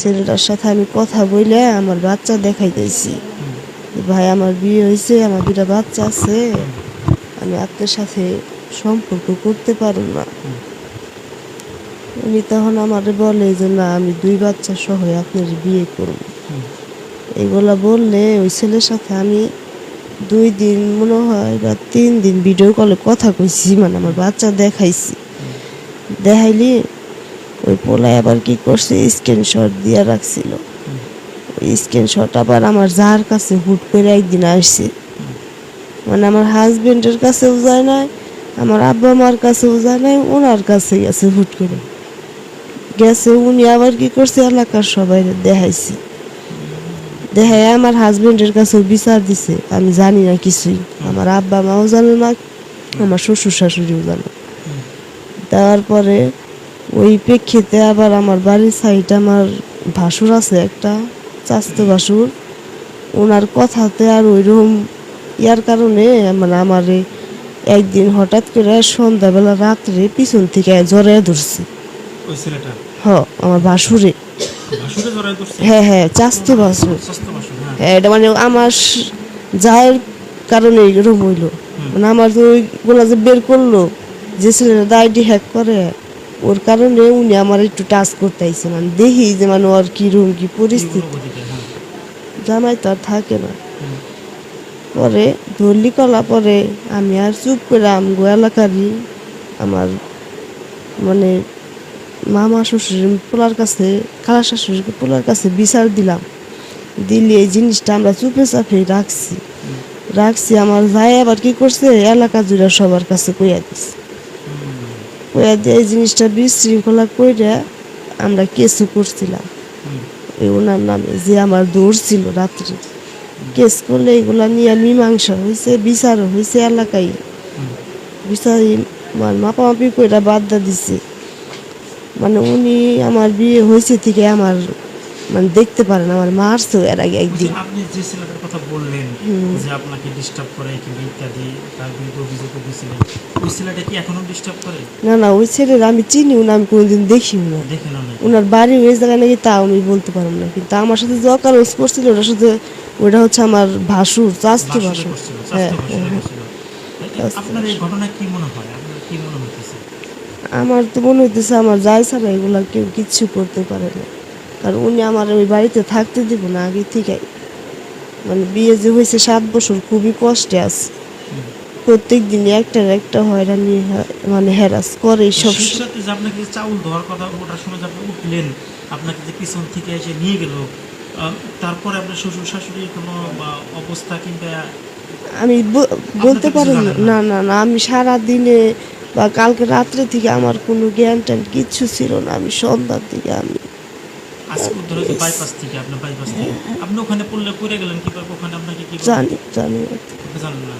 ছেলেটার সাথে আমি কথা বলে আমার বাচ্চা দেখাইতেছি। ভাই, আমার বিয়ে হয়েছে আমার দুটা বাচ্চা আছে। আমি আপনার সাথে সম্পর্ক করতে পারব না। উনি তখন আমারে বলে যে, না, আমি দুই বাচ্চা সহ আপনার বিয়ে করব। এগুলা বললে ওই ছেলের সাথে আমি দুই দিন, মনে হয় বা তিন দিন ভিডিও কলে কথা কইছি মানে আমার বাচ্চা দেখাইছি। দেখাইলি ওই পোলায় আবার কি করছে? স্ক্রিনশট দিয়ে রাখছিল। ওই স্ক্রিনশট আবার আমার যার কাছে হুট করে একদিন আসছে। মানে আমার হাজবেন্ডের কাছেও যায় নাই, আমার আব্বা মার কাছেও যায় নাই, ওনার কাছে গেছে হুট করে। গেছে, উনি আবার কি করছে? এলাকার সবাই দেখাইছে। দেখায় আমার হাজবেন্ডের কাছেও বিচার দিছে। আমি জানি না কিছুই। আমার আব্বা মাও জানে না, আমার শ্বশুর শাশুড়িও জানে। দেওয়ার পরে ওই প্রেক্ষিতে আবার আমার বাড়ির সাইডে আমার ভাসুর আছে একটা চাস্তো ভাসুর। ওনার কথাতে আর ওইরকম ইয়ার কারণে মানে আমার একদিন হঠাৎ করে সন্ধ্যাবেলা রাত্রে পিছন থেকে জড়াইয়া ধরছে। হ আমার ভাসুরে। হ্যাঁ হ্যাঁ চাস্তো ভাসুর। হ্যাঁ। হ্যাঁ, এটা মানে আমার স- যার কারণে এরকম হইল। মানে আমার তো ওইগুলো যে বের করল যে ছেলেটা আইডি হ্যাক করে ওর কারণে উনি আমার একটু টাচ করতে আইছে মানে দেখি যে মানে ওর কীরকম কি পরিস্থিতি। জামাই তো আর থাকে না। পরে ধরলি কলা পরে আমি আর চুপ করে আমগো এলাকারই আমার মানে মামা শ্বশুর পোলার কাছে, খালা শাশুড়িকে পোলার কাছে বিচার দিলাম। দিলে এই জিনিসটা আমরা চুপে চাপে রাখছি। রাখছি, আমার ভাই আবার কি করছে? এলাকা জুড়ে সবার কাছে কইয়া দিছে। এই জিনিসটা বিশৃঙ্খলা করে আমরা কেসও করছিলাম। ওনার নামে যে আমার দৌড় ছিল রাত্রে। কেস করলে এগুলা নিয়ে মীমাংসা হয়েছে বিচার হয়েছে এলাকায়। বিচার আমার মাপামাপি কইরা বাদ্দা দিছে। মানে উনি আমার বিয়ে হয়েছে থেকে আমার মানে দেখতে পারেন আমার মারছেও এর আগে একদিন। আপনি যে ছেলেটার কথা বললেন যে আপনাকে ডিস্টার্ব করে কিংবা ইত্যাদি তার বিরুদ্ধে অভিযোগ দিয়েছিলেন ওই ছেলেটা কি এখনও ডিস্টার্ব করে? না না ওই ছেলের আমি চিনিও না আমি কোনোদিন দেখিও না দেখেন না ওনার বাড়ি ওই জায়গায় নাকি তা আমি বলতে পারব না কিন্তু আমার সাথে যে অকারস করছিল ওটার সাথে ওটা হচ্ছে আমার ভাসুর চাস্তি ভাসুর। হ্যাঁ হ্যাঁ আপনার এই ঘটনা কি মনে হয়? আপনার কি মনে হইতেছে? আমার তো মনে হইতেছে আমার যাই ছাড়া এগুলা কেউ কিচ্ছু করতে পারে না। কারণ উনি আমার ওই বাড়িতে থাকতে দিব না আগে থেকে। মানে বিয়ে যে হয়েছে সাত বছর খুবই কষ্টে আছে। প্রত্যেক দিন একটার একটা হয়রানি হয়- মানে হেরাস করে সব সাথে যে আপনাকে চাউল দেওয়ার কথা ওটার সময় আপনি উঠলেন আপনাকে যে পিছন থেকে এসে নিয়ে গেল তারপরে আপনার শ্বশুর শাশুড়ির কোনো অবস্থা কিংবা আমি বলতে পারি না না না আমি সারা দিনে বা কালকে রাত্রে থেকে আমার কোনো জ্ঞান ট্যান কিচ্ছু ছিল না। আমি সন্ধ্যার দিকে আমি আজকে ধরো যে বাইপাস থেকে আপনার বাইপাস থেকে। আপনি ওখানে পড়লে পড়ে গেলেন কীভাবে? ওখানে আপনাকে কি জানি জানি জানেন না।